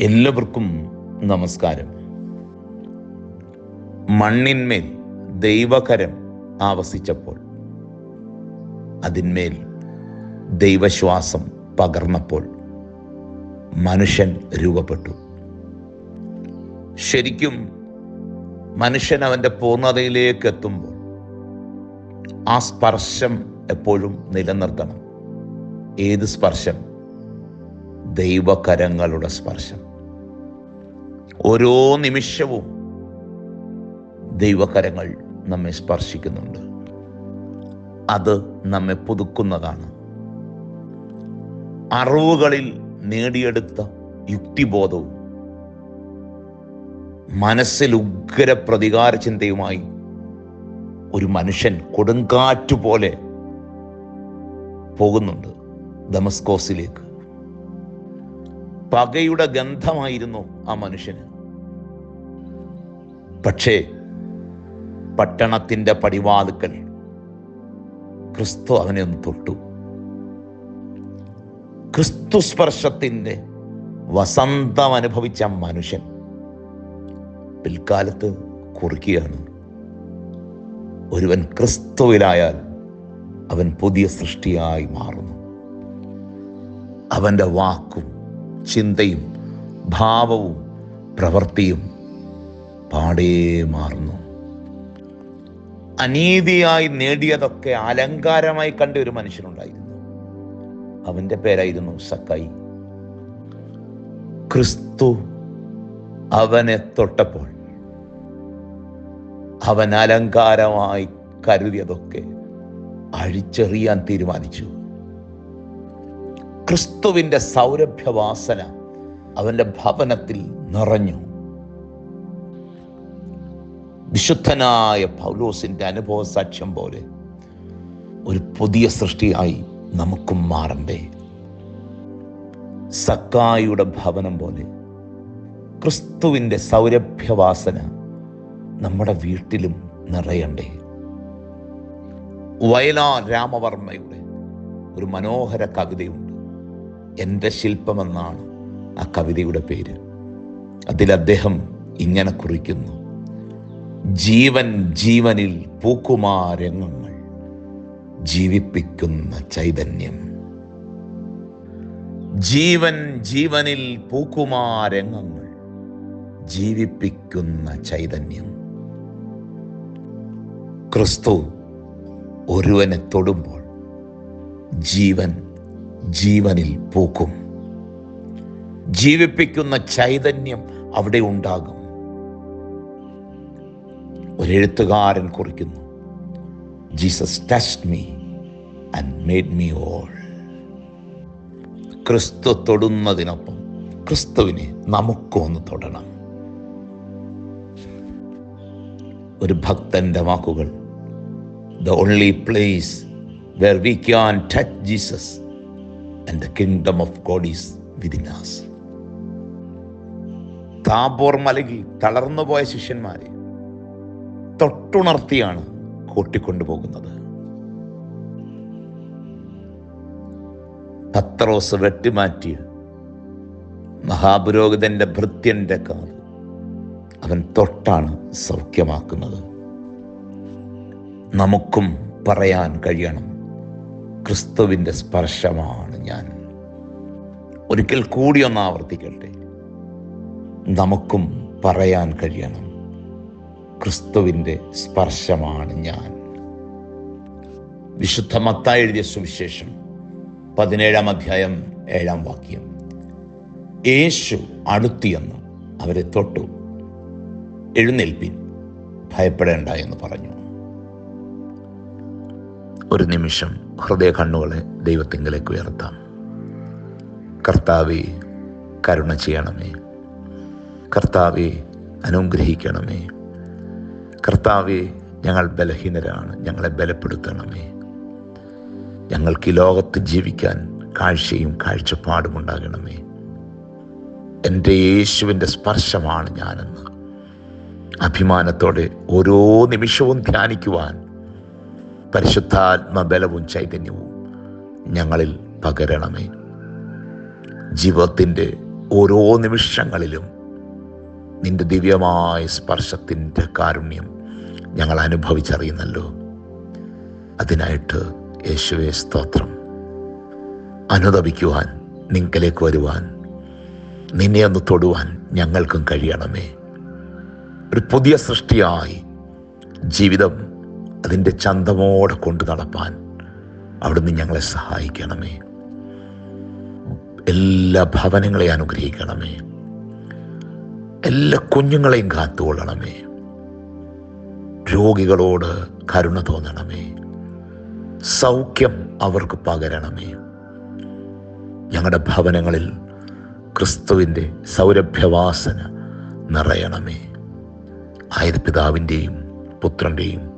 എല്ലാവർക്കും നമസ്കാരം. മണ്ണിന്മേൽ ദൈവകരം ആവസിച്ചപ്പോൾ അതിന്മേൽ ദൈവശ്വാസം പകർന്നപ്പോൾ മനുഷ്യൻ രൂപപ്പെട്ടു. ശരിക്കും മനുഷ്യൻ അവന്റെ പൂർണതയിലേക്ക് എത്തുമ്പോൾ ആ സ്പർശം എപ്പോഴും നിലനിർത്തണം. ഏത് സ്പർശം? ദൈവകരങ്ങളുടെ സ്പർശം. ഓരോ നിമിഷവും ദൈവകരങ്ങൾ നമ്മെ സ്പർശിക്കുന്നുണ്ട്. അത് നമ്മെ പുതുക്കുന്നതാണ്. അറിവുകളിൽ നേടിയെടുത്ത യുക്തിബോധവും മനസ്സിൽ ഉഗ്ര പ്രതികാര ചിന്തയുമായി ഒരു മനുഷ്യൻ കൊടുങ്കാറ്റുപോലെ പോകുന്നുണ്ട് ദമസ്കോസിലേക്ക്. പകയുടെ ഗന്ധമായിരുന്നു ആ മനുഷ്യന്. പക്ഷേ പട്ടണത്തിന്റെ പടിവാതുക്കൽ ക്രിസ്തു അവനെ ഒന്ന് തൊട്ടു. ക്രിസ്തു സ്പർശത്തിന്റെ വസന്തം അനുഭവിച്ച മനുഷ്യൻ പിൽക്കാലത്ത് കുറിക്കുകയാണ് ഒരുവൻ ക്രിസ്തുവിലായാൽ അവൻ പുതിയ സൃഷ്ടിയായി മാറുന്നു. അവന്റെ വാക്കും ചിന്തയും ഭാവവും പ്രവൃത്തിയും പാടേ മാറുന്നു. അനീതിയായി നേടിയതൊക്കെ അലങ്കാരമായി കണ്ട ഒരു മനുഷ്യനുണ്ടായിരുന്നു. അവന്റെ പേരായിരുന്നു സക്കായി ക്രിസ്തു അവനെ തൊട്ടപ്പോൾ അവൻ അലങ്കാരമായി കരുതിയതൊക്കെ അഴിച്ചെറിയാൻ തീരുമാനിച്ചു. ക്രിസ്തുവിന്റെ സൗരഭ്യവാസന അവന്റെ ഭവനത്തിൽ നിറഞ്ഞു. വിശുദ്ധനായ പൗലോസിന്റെ അനുഭവ സാക്ഷ്യം പോലെ ഒരു പുതിയ സൃഷ്ടിയായി നമുക്കും മാറണ്ടേ. സക്കായുടെ ഭവനം പോലെ ക്രിസ്തുവിന്റെ സൗരഭ്യവാസന നമ്മുടെ വീട്ടിലും നിറയണ്ടേ. വയലാർ രാമവർമ്മയുടെ ഒരു മനോഹര കവിതയുണ്ട്. എന്റെ ശില്പമെന്നാണ് ആ കവിതയുടെ പേര്. അതിൽ അദ്ദേഹം ഇങ്ങനെ കുറിക്കുന്നു. ജീവൻ ജീവനിൽ പൂക്കുമാരംഗങ്ങൾ ജീവിപ്പിക്കുന്ന ചൈതന്യം. ജീവൻ ജീവനിൽ പൂക്കുമാരംഗങ്ങൾ ജീവിപ്പിക്കുന്ന ചൈതന്യം. ക്രിസ്തു ഒരുവനെ തൊടുമ്പോൾ ജീവൻ ജീവനിൽ പൂക്കും. ജീവിപ്പിക്കുന്ന ചൈതന്യം അവിടെ ഉണ്ടാകും. ഒരെഴുത്തുകാരൻ കുറിക്കുന്നു Jesus touched me and made me whole ക്രിസ്തു തൊടുന്നതിനൊപ്പം ക്രിസ്തുവിനെ നമുക്കും ഒന്ന് തൊടണം. ഒരു ഭക്തന്റെ വാക്കുകൾ the only place where we can touch Jesus and the kingdom of God is within us Tabor മലകിൽ തളർന്നുപോയ ശിഷ്യന്മാരെ തൊട്ടുണർത്തിയാണ് കൂട്ടിക്കൊണ്ടുപോകുന്നത്. പത്രോസ് വെട്ടിമാറ്റിയ മഹാപുരോഹിതന്റെ ഭൃത്യന്റെ കാത് അവൻ തൊട്ടാണ് സൗഖ്യമാക്കുന്നത്. നമുക്കും പറയാൻ കഴിയണം. ക്രിസ്തുവിന്റെ സ്പർശമാണ് ഞാൻ. ഒരിക്കൽ കൂടി ഒന്ന് ആവർത്തിക്കട്ടെ. നമുക്കും പറയാൻ കഴിയണം. ക്രിസ്തുവിന്റെ സ്പർശമാണ് ഞാൻ. വിശുദ്ധ മത്തായി എഴുതിയ സുവിശേഷം പതിനേഴാം അധ്യായം ഏഴാം വാക്യം. യേശു അടുത്തിയെന്ന് അവരെ തൊട്ടു. എഴുന്നേൽപ്പിൻ. ഭയപ്പെടേണ്ട എന്ന് പറഞ്ഞു. ഒരു നിമിഷം ഹൃദയ കണ്ണുകളെ ദൈവത്തിങ്കിലേക്ക് ഉയർത്താം. കർത്താവെ കരുണ ചെയ്യണമേ. കർത്താവെ അനുഗ്രഹിക്കണമേ. കർത്താവെ ഞങ്ങൾ ബലഹീനരാണ് ഞങ്ങളെ ബലപ്പെടുത്തണമേ. ഞങ്ങൾക്ക് ഈ ലോകത്ത് ജീവിക്കാൻ കാഴ്ചയും കാഴ്ചപ്പാടും ഉണ്ടാകണമേ. എന്റെ യേശുവിന്റെ സ്പർശമാണ് ഞാനെന്ന്. അഭിമാനത്തോടെ ഓരോ നിമിഷവും ധ്യാനിക്കുവാൻ പരിശുദ്ധാത്മ ബലവും ചൈതന്യവും ഞങ്ങളിൽ പകരണമേ. ജീവിതത്തിന്റെ ഓരോ നിമിഷങ്ങളിലും നിന്റെ ദിവ്യമായ സ്പർശത്തിന്റെ കാരുണ്യം ഞങ്ങൾ അനുഭവിച്ചറിയുന്നല്ലോ. അതിനായിട്ട് യേശുവെ സ്തോത്രം. അനുദപിക്കുവാൻ നിങ്കലേക്ക് വരുവാൻ നിന്നെ ഒന്ന് തൊടുവാൻ ഞങ്ങൾക്കും കഴിയണമേ. ഒരു പുതിയ സൃഷ്ടിയായി ജീവിതം അതിന്റെ ചന്തമോടെ കൊണ്ടു നടപ്പാൻ അവിടുന്ന് ഞങ്ങളെ സഹായിക്കണമേ. എല്ലാ ഭവനങ്ങളെയും അനുഗ്രഹിക്കണമേ. എല്ലാ കുഞ്ഞുങ്ങളെയും കാത്തുകൊള്ളണമേ. രോഗികളോട് കരുണ തോന്നണമേ. സൗഖ്യം അവർക്ക് പകരണമേ. ഞങ്ങളുടെ ഭവനങ്ങളിൽ ക്രിസ്തുവിന്റെ സൗരഭ്യവാസന നിറയണമേ. ആയത് പിതാവിന്റെയും പുത്രന്റെയും